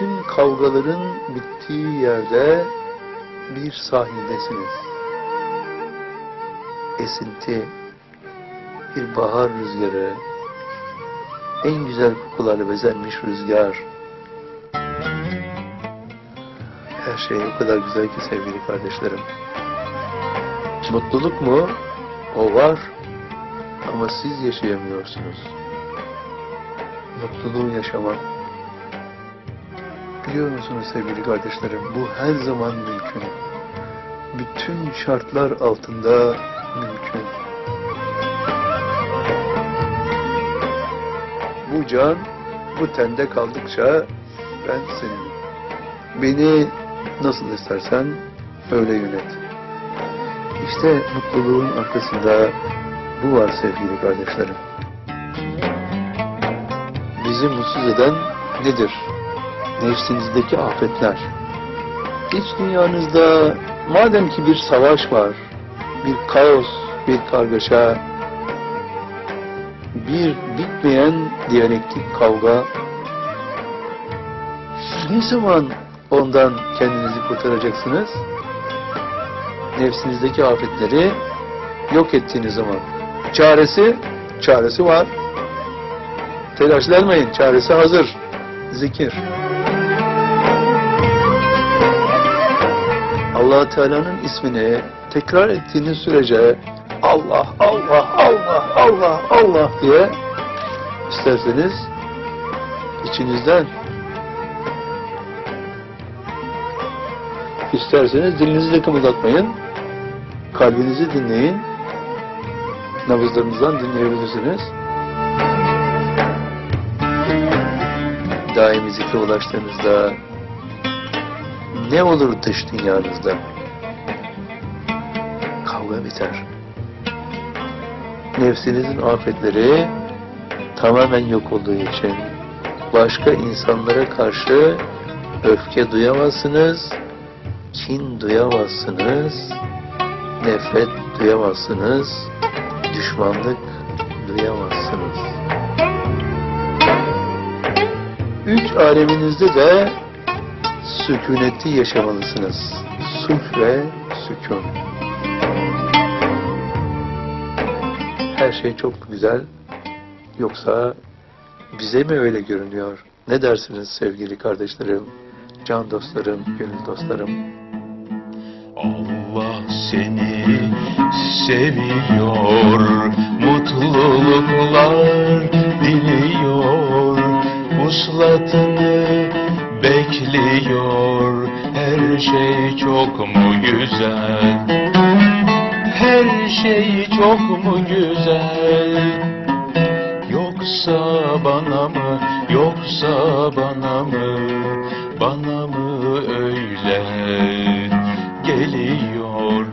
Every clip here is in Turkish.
bütün kavgaların bittiği yerde bir sahildesiniz. Esinti, bir bahar rüzgarı, en güzel kokularla bezenmiş rüzgar. Her şey o kadar güzel ki sevgili kardeşlerim. Mutluluk mu? O var. Ama siz yaşayamıyorsunuz. Mutluluğu yaşamak. Biliyor musunuz sevgili kardeşlerim? Bu her zaman mümkün. Bütün şartlar altında mümkün. Bu can bu tende kaldıkça ben senin. Beni nasıl istersen öyle yönet. İşte mutluluğun arkasında bu var sevgili kardeşlerim. Bizi mutsuz eden nedir? Nefsinizdeki afetler. İç dünyanızda madem ki bir savaş var, bir kaos, bir kargaşa, bir bitmeyen diyalektik kavga, ne zaman ondan kendinizi kurtaracaksınız? Nefsinizdeki afetleri yok ettiğiniz zaman. Çaresi, çaresi var. Telaşlanmayın, çaresi hazır. Zikir. Allah Teala'nın ismini tekrar ettiğiniz sürece Allah, Allah, Allah, Allah, Allah diye isterseniz içinizden isterseniz dilinizi de kımıldatmayın. Kalbinizi dinleyin. Nabızlarınızdan dinleyebilirsiniz. Daimi zikre ulaştığınızda ne olur dış dünyanızda? Kavga biter. Nefsinizin afetleri tamamen yok olduğu için başka insanlara karşı öfke duyamazsınız, kin duyamazsınız, nefret duyamazsınız, düşmanlık duyamazsınız. Üç aleminizde de sükuneti yaşamalısınız. Sulh ve sükun. Her şey çok güzel. Yoksa bize mi öyle görünüyor? Ne dersiniz sevgili kardeşlerim, can dostlarım, gönül dostlarım? Allah seni seviyor, mutluluklar diliyor, uslatını bekliyor, her şey çok mu güzel, her şey çok mu güzel, yoksa bana mı, yoksa bana mı, bana mı öyle geliyor.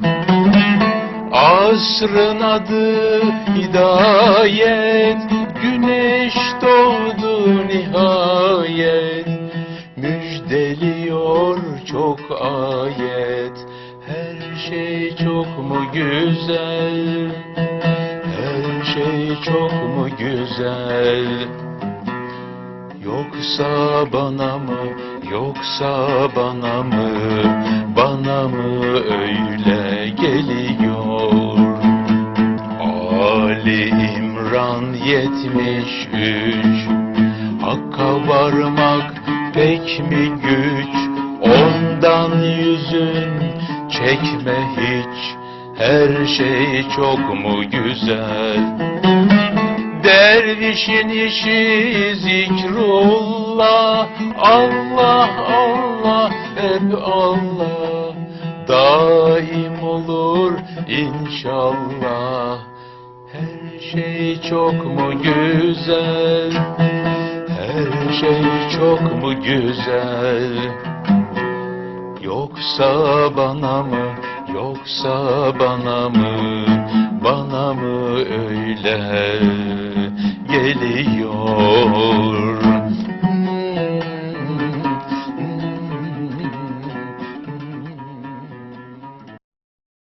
Asrın adı hidayet, güneş doğdu nihayet. Ayet, her şey çok mu güzel, her şey çok mu güzel. Yoksa bana mı, yoksa bana mı, bana mı öyle geliyor? Ali İmran 73 Hakka varmak pek mi güç? Ondan yüzün çekme hiç. Her şey çok mu güzel? Dervişin işi zikrullah. Allah Allah hep Allah. Daim olur inşallah. Her şey çok mu güzel? Her şey çok mu güzel Yoksa bana mı, yoksa bana mı, bana mı öyle geliyor?